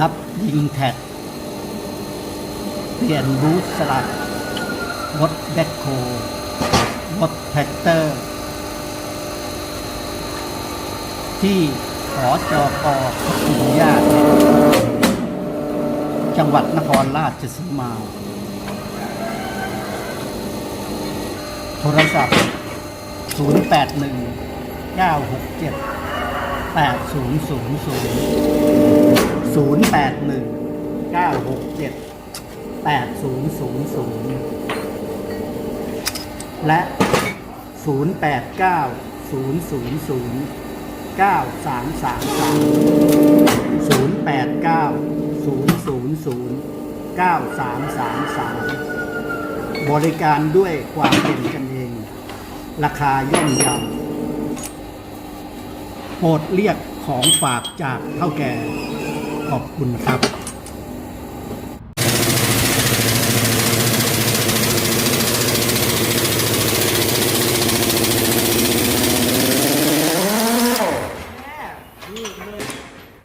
รับยิงแท็กเปลี่ยนบูธสลัดรถแบคโครถแท็กเตอร์ ที่ขอจอกอพัทยาจังหวัดนครราชสีมา โทรศัพท์ 081 967 8000 081 967 8000และ089 000 9333 089 000 9333บริการด้วยความเป็นกันเอง ราคาย่อมเยา โปรดเรียกของฝากจากเท่าแก่ขอบคุณครับ